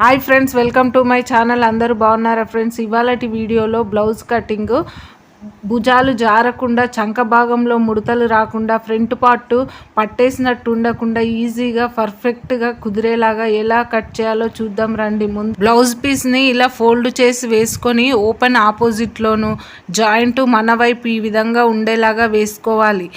Hi friends welcome to my channel అందరూ బాగున్నారా friends ఇవాళటి వీడియోలో బ్లౌజ్ కటింగ్ భుజాలు జారకుండా చంక భాగంలో ముడతలు రాకుండా ఫ్రంట్ పార్ట్ పట్టేసినట్టు ఉండకుండా ఈజీగా పర్ఫెక్ట్గా కుదిరేలాగా ఎలా కట్ చేయాలో చూద్దాం రండి. ముందు బ్లౌజ్ పీస్ని ఇలా ఫోల్డ్ చేసి వేసుకొని ఓపెన్ ఆపోజిట్లోను జాయింట్ మన వైపు ఈ విధంగా ఉండేలాగా వేసుకోవాలి.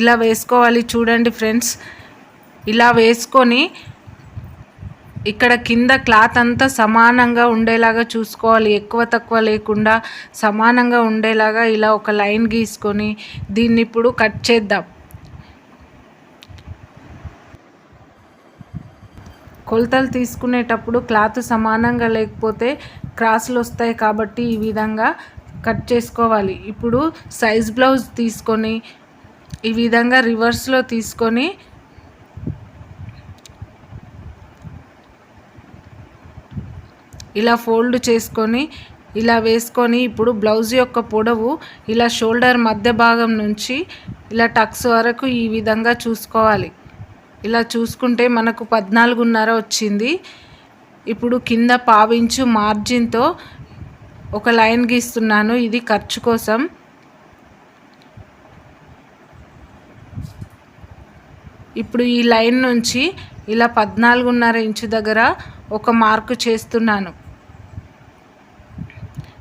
ఇలా వేసుకోవాలి చూడండి ఫ్రెండ్స్ ఇలా వేసుకొని ఇక్కడ కింద క్లాత్ అంతా సమానంగా ఉండేలాగా చూసుకోవాలి. ఎక్కువ తక్కువ లేకుండా సమానంగా ఉండేలాగా ఇలా ఒక లైన్ గీసుకొని దీన్ని ఇప్పుడు కట్ చేద్దాం. కొలతలు తీసుకునేటప్పుడు క్లాత్ సమానంగా లేకపోతే క్రాసులు వస్తాయి కాబట్టి ఈ విధంగా కట్ చేసుకోవాలి. ఇప్పుడు సైజ్ బ్లౌజ్ తీసుకొని ఈ విధంగా రివర్స్లో తీసుకొని ఇలా ఫోల్డ్ చేసుకొని ఇలా వేసుకొని ఇప్పుడు బ్లౌజ్ యొక్క పొడవు ఇలా షోల్డర్ మధ్య భాగం నుంచి ఇలా టక్స్ వరకు ఈ విధంగా చూసుకోవాలి. ఇలా చూసుకుంటే మనకు పద్నాలుగున్నర వచ్చింది. ఇప్పుడు కింద పావించు మార్జిన్తో ఒక లైన్ గీస్తున్నాను ఇది ఖర్చు కోసం. ఇప్పుడు ఈ లైన్ నుంచి ఇలా పద్నాలుగున్నర ఇంచు దగ్గర ఒక మార్కు చేస్తున్నాను.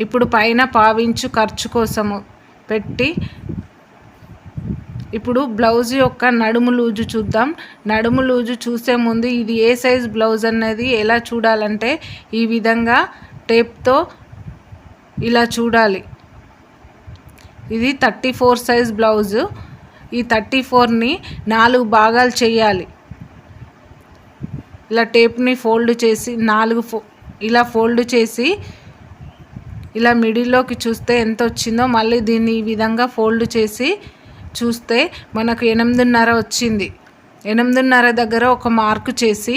ఇప్పుడు పైన పావించు ఖర్చు కోసము పెట్టి ఇప్పుడు బ్లౌజ్ యొక్క నడుము లూజు చూద్దాం. నడుము లూజు చూసే ముందు ఇది ఏ సైజ్ బ్లౌజ్ అనేది ఎలా చూడాలంటే ఈ విధంగా టేప్తో ఇలా చూడాలి. ఇది థర్టీ ఫోర్ సైజ్ బ్లౌజు. ఈ థర్టీ ఫోర్ని నాలుగు భాగాలు చేయాలి. ఇలా టేప్ని ఫోల్డ్ చేసి నాలుగు ఫో ఇలా ఫోల్డ్ చేసి ఇలా మిడిల్లోకి చూస్తే ఎంత వచ్చిందో మళ్ళీ దీన్ని ఈ విధంగా ఫోల్డ్ చేసి చూస్తే మనకు ఎనిమిదిన్నర వచ్చింది. ఎనిమిదిన్నర దగ్గర ఒక మార్కు చేసి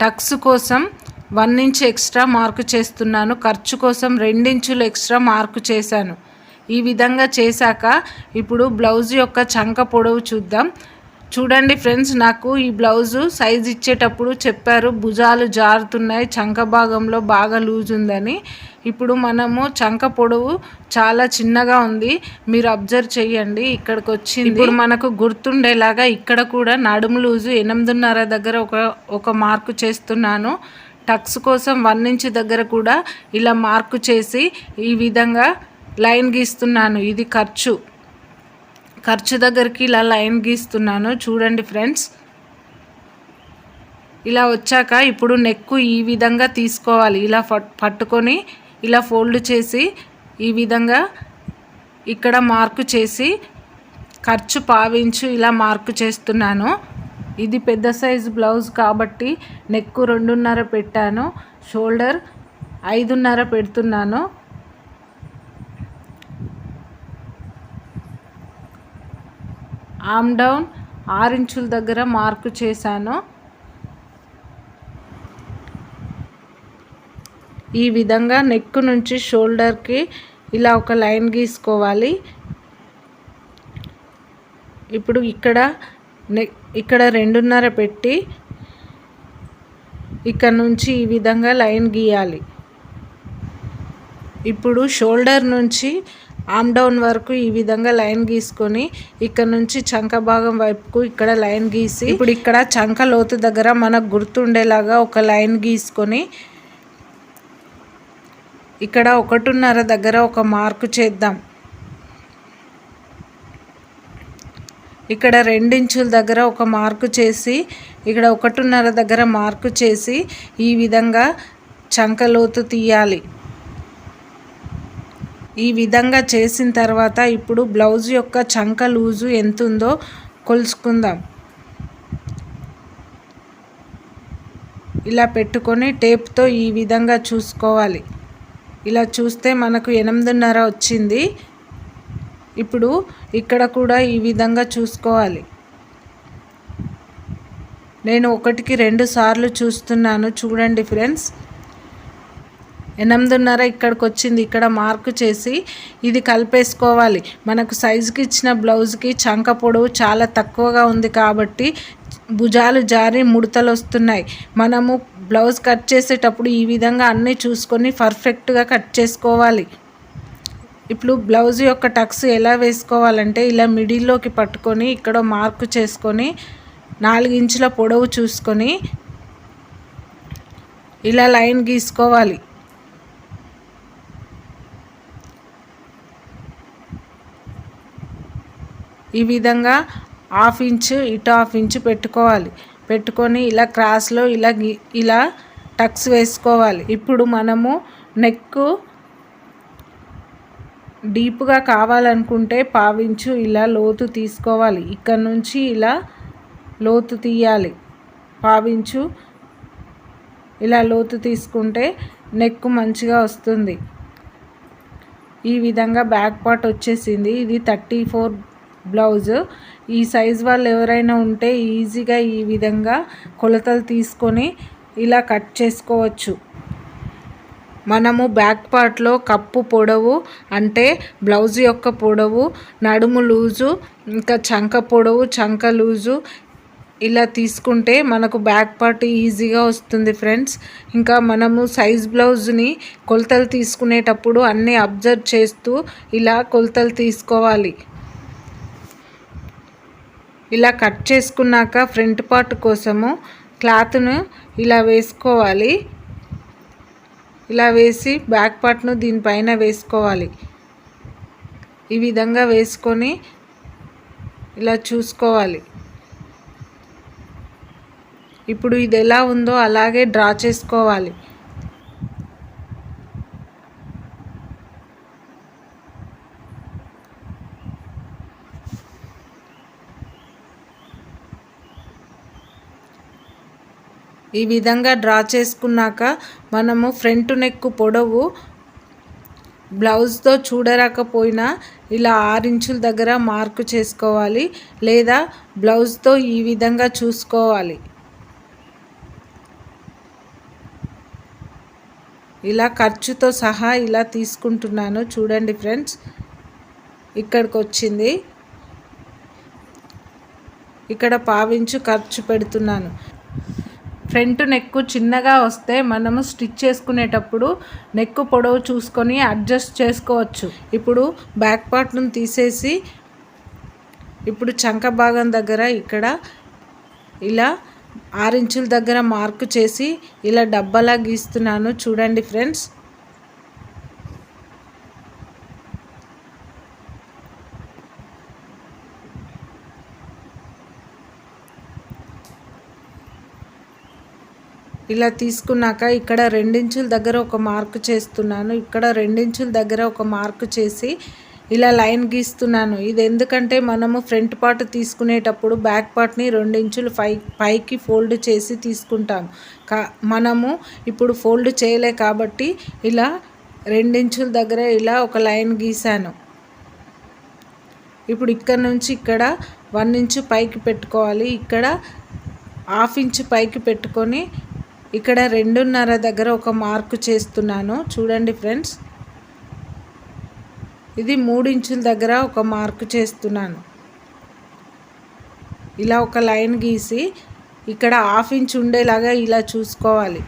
టక్స్ కోసం వన్ ఇంచ్ ఎక్స్ట్రా మార్కు చేస్తున్నాను. ఖర్చు కోసం రెండించులు ఎక్స్ట్రా మార్కు చేశాను. ఈ విధంగా చేశాక ఇప్పుడు బ్లౌజ్ యొక్క చంక పొడవు చూద్దాం. చూడండి ఫ్రెండ్స్ నాకు ఈ బ్లౌజు సైజ్ ఇచ్చేటప్పుడు చెప్పారు భుజాలు జారుతున్నాయి చంక భాగంలో బాగా లూజ్ ఉందని. ఇప్పుడు మనము చంక పొడవు చాలా చిన్నగా ఉంది మీరు అబ్జర్వ్ చేయండి ఇక్కడికి వచ్చింది ఇప్పుడు మనకు గుర్తుండేలాగా ఇక్కడ కూడా నడుము లూజు ఎనిమిదిన్నర దగ్గర ఒక ఒక మార్కు చేస్తున్నాను. టక్స్ కోసం వన్ ఇంచ్ దగ్గర కూడా ఇలా మార్కు చేసి ఈ విధంగా లైన్ గీస్తున్నాను ఇది ఖర్చు. ఖర్చు దగ్గరికి ఇలా లైన్ గీస్తున్నాను. చూడండి ఫ్రెండ్స్. ఇలా వచ్చాక ఇప్పుడు నెక్కు ఈ విధంగా తీసుకోవాలి. ఇలా పట్టుకొని ఇలా ఫోల్డ్ చేసి ఈ విధంగా ఇక్కడ మార్కు చేసి ఖర్చు పావించు ఇలా మార్కు చేస్తున్నాను. ఇది పెద్ద సైజు బ్లౌజ్ కాబట్టి నెక్కు రెండున్నర పెట్టాను. షోల్డర్ ఐదున్నర పెడుతున్నాను. ఆమ్ డౌన్ ఆరు ఇంచుల దగ్గర మార్కు చేశాను. ఈ విధంగా నెక్ నుంచి షోల్డర్కి ఇలా ఒక లైన్ గీసుకోవాలి. ఇప్పుడు ఇక్కడ నెక్ ఇక్కడ రెండున్నర పెట్టి ఇక్కడ నుంచి ఈ విధంగా లైన్ గీయాలి. ఇప్పుడు షోల్డర్ నుంచి ఆమ్ డౌన్ వరకు ఈ విధంగా లైన్ గీసుకొని ఇక్కడ నుంచి చంక భాగం వైపుకు ఇక్కడ లైన్ గీసి ఇప్పుడు ఇక్కడ చంక లోతు దగ్గర మనకు గుర్తుండేలాగా ఒక లైన్ గీసుకొని ఇక్కడ ఒకటిన్నర దగ్గర ఒక మార్కు చేద్దాం. ఇక్కడ రెండించుల దగ్గర ఒక మార్కు చేసి ఇక్కడ ఒకటిన్నర దగ్గర మార్కు చేసి ఈ విధంగా చంకలోతు తీయాలి. ఈ విధంగా చేసిన తర్వాత ఇప్పుడు బ్లౌజ్ యొక్క చంక లూజు ఎంతుందో కొలుసుకుందాం. ఇలా పెట్టుకొని టేప్తో ఈ విధంగా చూసుకోవాలి. ఇలా చూస్తే మనకు ఎనిమిదిన్నర వచ్చింది. ఇప్పుడు ఇక్కడ కూడా ఈ విధంగా చూసుకోవాలి. నేను ఒకటికి రెండు సార్లు చూస్తున్నాను. చూడండి ఫ్రెండ్స్. ఎనిమిదిన్నర ఇక్కడికి వచ్చింది ఇక్కడ మార్కు చేసి ఇది కలిపేసుకోవాలి. మనకు సైజుకి ఇచ్చిన బ్లౌజ్కి చంక పొడవు చాలా తక్కువగా ఉంది కాబట్టి భుజాలు జారి ముడతలు వస్తున్నాయి మనము బ్లౌజ్ కట్ చేసేటప్పుడు ఈ విధంగా అన్నీ చూసుకొని పర్ఫెక్ట్గా కట్ చేసుకోవాలి. ఇప్పుడు బ్లౌజ్ యొక్క టక్స్ ఎలా వేసుకోవాలంటే ఇలా మిడిల్లోకి పట్టుకొని ఇక్కడ మార్కు చేసుకొని నాలుగు ఇంచుల పొడవు చూసుకొని ఇలా లైన్ గీసుకోవాలి. ఈ విధంగా హాఫ్ ఇంచ్ ఇటు హాఫ్ ఇంచ్ పెట్టుకోవాలి. పెట్టుకొని ఇలా క్రాస్లో ఇలా ఇలా టక్స్ వేసుకోవాలి. ఇప్పుడు మనము నెక్ డీప్గా కావాలనుకుంటే పావించు ఇలా లోతు తీసుకోవాలి. ఇక్కడ నుంచి ఇలా లోతు తీయాలి. పావించు ఇలా లోతు తీసుకుంటే నెక్ మంచిగా వస్తుంది. ఈ విధంగా బ్యాక్ పార్ట్ వచ్చేసింది. ఇది థర్టీ ఫోర్ బ్లౌజ్. ఈ సైజ్ వాళ్ళు ఎవరైనా ఉంటే ఈజీగా ఈ విధంగా కొలతలు తీసుకొని ఇలా కట్ చేసుకోవచ్చు. మనము బ్యాక్ పార్ట్లో కప్పు పొడవు అంటే బ్లౌజ్ యొక్క పొడవు నడుము లూజు ఇంకా చంక పొడవు చంక లూజు ఇలా తీసుకుంటే మనకు బ్యాక్ పార్ట్ ఈజీగా వస్తుంది ఫ్రెండ్స్. ఇంకా మనము సైజ్ బ్లౌజ్ని కొలతలు తీసుకునేటప్పుడు అన్నీ అబ్జర్వ్ చేస్తూ ఇలా కొలతలు తీసుకోవాలి. ఇలా కట్ చేసుకున్నాక ఫ్రంట్ పార్ట్ కోసము క్లాత్ను ఇలా వేసుకోవాలి. ఇలా వేసి బ్యాక్ పార్ట్ను దీనిపైన వేసుకోవాలి. ఈ విధంగా వేసుకొని ఇలా చూసుకోవాలి. ఇప్పుడు ఇది ఎలా ఉందో అలాగే డ్రా చేసుకోవాలి. ఈ విధంగా డ్రా చేసుకున్నాక మనము ఫ్రంట్ నెక్ పొడవు బ్లౌజ్తో చూడరాకపోయినా ఇలా ఆరించుల దగ్గర మార్కు చేసుకోవాలి లేదా బ్లౌజ్తో ఈ విధంగా చూసుకోవాలి. ఇలా ఖర్చుతో సహా ఇలా తీసుకుంటున్నాను. చూడండి ఫ్రెండ్స్ ఇక్కడికి వచ్చింది ఇక్కడ పావించు ఖర్చు పెడుతున్నాను. ఫ్రంట్ నెక్ చిన్నగా వస్తే మనము స్టిచ్ చేసుకునేటప్పుడు నెక్ పొడవు చూసుకొని అడ్జస్ట్ చేసుకోవచ్చు. ఇప్పుడు బ్యాక్ పార్ట్ను తీసేసి ఇప్పుడు చంక భాగం దగ్గర ఇక్కడ ఇలా ఆరించుల దగ్గర మార్కు చేసి ఇలా డబ్బాలా గీస్తున్నాను. చూడండి ఫ్రెండ్స్. ఇలా తీసుకున్నాక ఇక్కడ రెండించుల దగ్గర ఒక మార్క్ చేస్తున్నాను. ఇక్కడ రెండించుల దగ్గర ఒక మార్క్ చేసి ఇలా లైన్ గీస్తున్నాను. ఇది ఎందుకంటే మనము ఫ్రంట్ పార్ట్ తీసుకునేటప్పుడు బ్యాక్ పార్ట్ని రెండించులు పై పైకి ఫోల్డ్ చేసి తీసుకుంటాం. కా మనము ఇప్పుడు ఫోల్డ్ చేయలే కాబట్టి ఇలా రెండించుల దగ్గర ఇలా ఒక లైన్ గీసాను ఇప్పుడు ఇక్కడ నుంచి ఇక్కడ వన్ ఇంచు పైకి పెట్టుకోవాలి. ఇక్కడ హాఫ్ ఇంచు పైకి పెట్టుకొని ఇక్కడ రెండున్నర దగ్గర ఒక మార్కు చేస్తున్నాను. చూడండి ఫ్రెండ్స్. ఇది మూడు ఇంచుల దగ్గర ఒక మార్కు చేస్తున్నాను. ఇలా ఒక లైన్ గీసి ఇక్కడ హాఫ్ ఇంచ్ ఉండేలాగా ఇలా చూసుకోవాలి.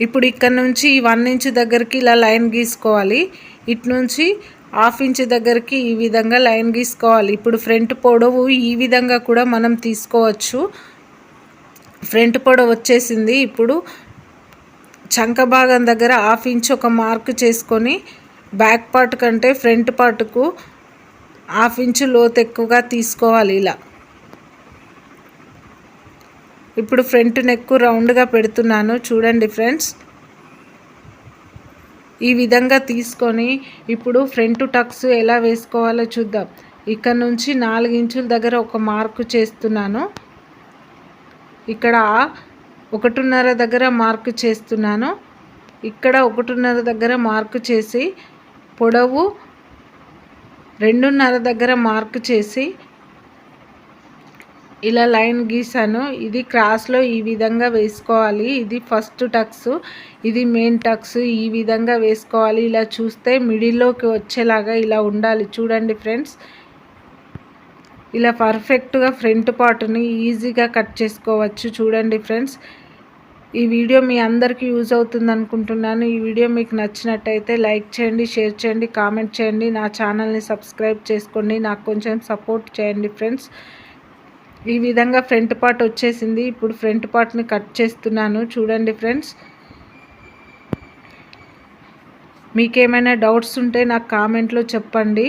ఇప్పుడు ఇక్కడ నుంచి వన్ ఇంచ్ దగ్గరికి ఇలా లైన్ గీసుకోవాలి. ఇటు నుంచి హాఫ్ ఇంచ్ దగ్గరికి ఈ విధంగా లైన్ గీసుకోవాలి. ఇప్పుడు ఫ్రంట్ పొడవు ఈ విధంగా కూడా మనం తీసుకోవచ్చు. ఫ్రంట్ పొడ వచ్చేసింది. ఇప్పుడు చంక భాగం దగ్గర హాఫ్ ఇంచ్ ఒక మార్క్ చేసుకొని బ్యాక్ పార్ట్ కంటే ఫ్రంట్ పార్ట్కు హాఫ్ ఇంచు లోతు ఎక్కువగా తీసుకోవాలి ఇలా. ఇప్పుడు ఫ్రంట్ నెక్ రౌండ్గా పెడుతున్నాను. చూడండి ఫ్రెండ్స్. ఈ విధంగా తీసుకొని ఇప్పుడు ఫ్రంట్ టక్స్ ఎలా వేసుకోవాలో చూద్దాం. ఇక్కడ నుంచి నాలుగు ఇంచుల దగ్గర ఒక మార్కు చేస్తున్నాను. ఇక్కడ ఒకటిన్నర దగ్గర మార్కు చేస్తున్నాను. ఇక్కడ ఒకటిన్నర దగ్గర మార్కు చేసి పొడవు రెండున్నర దగ్గర మార్కు చేసి ఇలా లైన్ గీసాను. ఇది క్రాస్లో ఈ విధంగా వేసుకోవాలి. ఇది ఫస్ట్ టక్స్ ఇది మెయిన్ టక్స్ ఈ విధంగా వేసుకోవాలి. ఇలా చూస్తే మిడిల్లోకి వచ్చేలాగా ఇలా ఉండాలి. చూడండి ఫ్రెండ్స్. ఇలా పర్ఫెక్ట్గా ఫ్రంట్ పార్ట్ని ఈజీగా కట్ చేసుకోవచ్చు. చూడండి ఫ్రెండ్స్ ఈ వీడియో మీ అందరికీ యూజ్ అవుతుంది అనుకుంటున్నాను. ఈ వీడియో మీకు నచ్చినట్టయితే లైక్ చేయండి షేర్ చేయండి కామెంట్ చేయండి. నా ఛానల్ని సబ్స్క్రైబ్ చేసుకోండి. నాకు కొంచెం సపోర్ట్ చేయండి ఫ్రెండ్స్ ఈ విధంగా ఫ్రంట్ పార్ట్ వచ్చేసింది. ఇప్పుడు ఫ్రంట్ పార్ట్ని కట్ చేస్తున్నాను. చూడండి ఫ్రెండ్స్ మీకేమైనా డౌట్స్ ఉంటే నాకు కామెంట్లో చెప్పండి.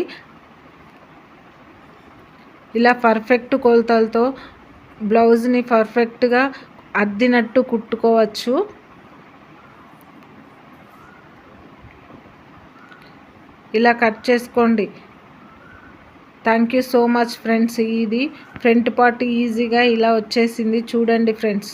ఇలా పర్ఫెక్ట్ కొలతలతో బ్లౌజ్ని పర్ఫెక్ట్గా అద్దినట్టు కుట్టుకోవచ్చు. ఇలా కట్ చేసుకోండి. Thank you so much friends ఇది ఫ్రంట్ పార్ట్ ఈజీగా ఇలా వచ్చేసింది. చూడండి ఫ్రెండ్స్